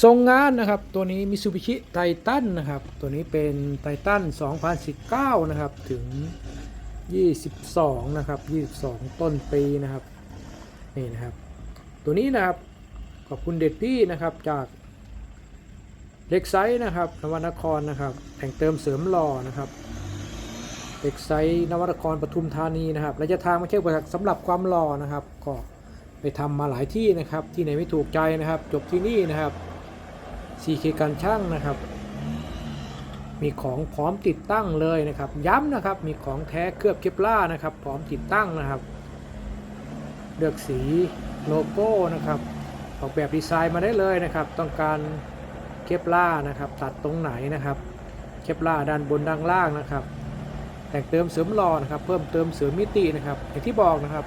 ทรงงานนะครับ ตัวนี้มิ t ูบิชิไททันนะครับ ตัวนี้เป็นไททัน2019 นะครับ ถึง 22 นะครับ 22 ต้นปีนะครับ นี่นะครับ ตัวนี้นะครับ ขอบคุณเด็ดพี่นะครับจากเล็กไซส์นะครับ นวนครนะครับแต่งเติมเสริมหล่อนะครับเล็กไซส์นวนครปทุมธานีนะครับระยะทางไม่ใช่อุปสรรคสำหรับความหล่อนะครับ ก็ไปทำมาหลายที่นะครับ ที่ไหนไม่ถูกใจนะครับ จบที่นี่นะครับ CK การช่างนะครับ มีของพร้อมติดตั้งเลยนะครับ ย้ำนะครับ มีของแท้เคลือบเคปล่านะครับ พร้อมติดตั้งนะครับ เลือกสีโลโก้นะครับ ออกแบบดีไซน์มาได้เลยนะครับ ต้องการเคปล่านะครับ ตัดตรงไหนนะครับ เคปล่าด้านบนด้านล่างนะครับแต่งเติมเสริมหล่อนะครับ เพิ่มเติมเสริมมิตินะครับ อย่างที่บอกนะครับ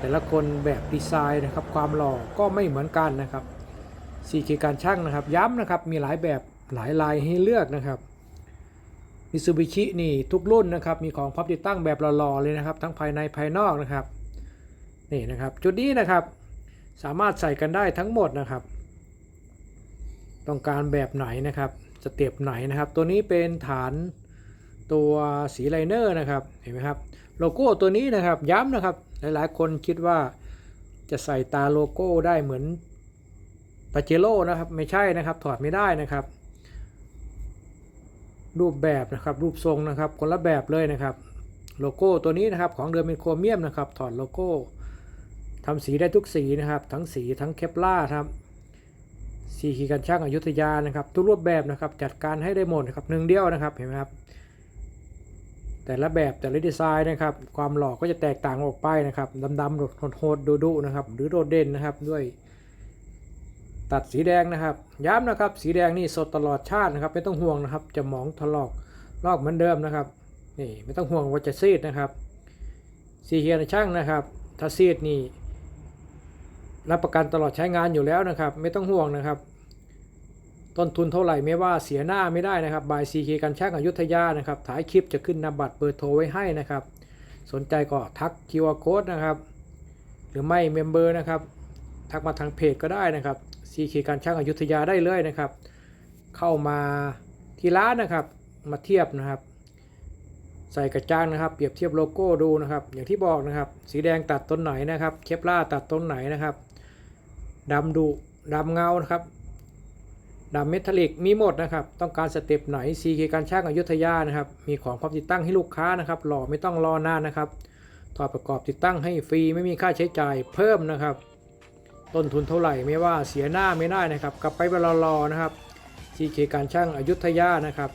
แต่ละคนแบบดีไซน์นะครับ ความหล่อก็ไม่เหมือนกันนะครับ 4K การช่างนะครับ ย้ำนะครับ มีหลายแบบหลายลายให้เลือกนะครับมิซูบิชินี่ทุกรุ่นนะครับ มีของพร้อมติดตั้งแบบหล่อๆเลยนะครับ ทั้งภายในภายนอกนะครับ นี่นะครับ จุดนี้นะครับ สามารถใส่กันได้ทั้งหมดนะครับ ต้องการแบบไหนนะครับสเต็ปไหนนะครับ ตัวนี้เป็นฐานตัวสีไลเนอร์นะครับ เห็นไหมครับ โลโก้ตัวนี้นะครับ ย้ำนะครับ หลายๆ คนคิดว่าจะใส่ตาโลโก้ได้เหมือน ปาเจโร่นะครับไม่ใช่นะครับถอดไม่ได้นะครับ รูปแบบนะครับรูปทรงนะครับ คนละแบบเลยนะครับ โลโก้ตัวนี้นะครับของเดิมเป็นโครเมียมนะครับ ถอดโลโก้ทำสีได้ทุกสีนะครับ ทั้งสีทั้งเคปล่าครับสีขีกันช่างอยุธยานะครับ ทุกรูปแบบนะครับจัดการให้ได้หมดนะครับหนึ่งเดียวนะครับเห็นไหมครับ แต่ละแบบแต่ละดีไซน์นะครับ ความหล่อก็จะแตกต่างออกไปนะครับดำๆโหดๆดุๆนะครับ หรือโดดเด่นนะครับด้วย ตัดสีแดงนะครับ ย้ำนะครับ สีแดงนี่สดตลอดชาตินะครับ ไม่ต้องห่วงนะครับ จะหมองถลอกลอกเหมือนเดิมนะครับ นี่ไม่ต้องห่วงว่าจะซีดนะครับ สีเฮียนช่างนะครับ ถ้าซีดนี่รับประกันตลอดใช้งานอยู่แล้วนะครับ ไม่ต้องห่วงนะครับ ต้นทุนเท่าไหร่ไม่ว่าเสียหน้าไม่ได้นะครับบายซีเคกันช่างอยุธยานะครับถ่ายคลิปจะขึ้นนำบัตรเบอร์โทรไว้ให้นะครับ สนใจก็ทัก QR code นะครับ หรือไม่เมมเบอร์นะครับ ทักมาทางเพจก็ได้นะครับ ซีเคการช่างอยุธยาได้เลยนะครับ เข้ามาที่ร้านนะครับ มาเทียบนะครับ ใส่กระจ้างนะครับ เปรียบเทียบโลโก้ดูนะครับ อย่างที่บอกนะครับ สีแดงตัดต้นไหนนะครับ เคปล่าตัดต้นไหนนะครับดำดุดำเงานะครับดำเมทัลลิกมีหมดนะครับ ต้องการสเต็ปไหน CK การช่างอยุธยานะครับ มีของพร้อมติดตั้งให้ลูกค้านะครับ หล่อไม่ต้องรอนานนะครับ ถอดประกอบติดตั้งให้ฟรีไม่มีค่าใช้จ่ายเพิ่มนะครับ ต้นทุนเท่าไหร่ไม่ว่าเสียหน้าไม่ได้นะครับ กลับไปรอนะครับ CK การช่างอายุทยานะครับ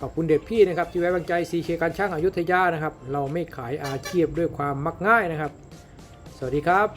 ขอบคุณเด็ดพี่นะครับที่ไว้วางใจ CK การช่างอายุทยานะครับ เราไม่ขายอาชีพด้วยความมักง่ายนะครับ สวัสดีครับ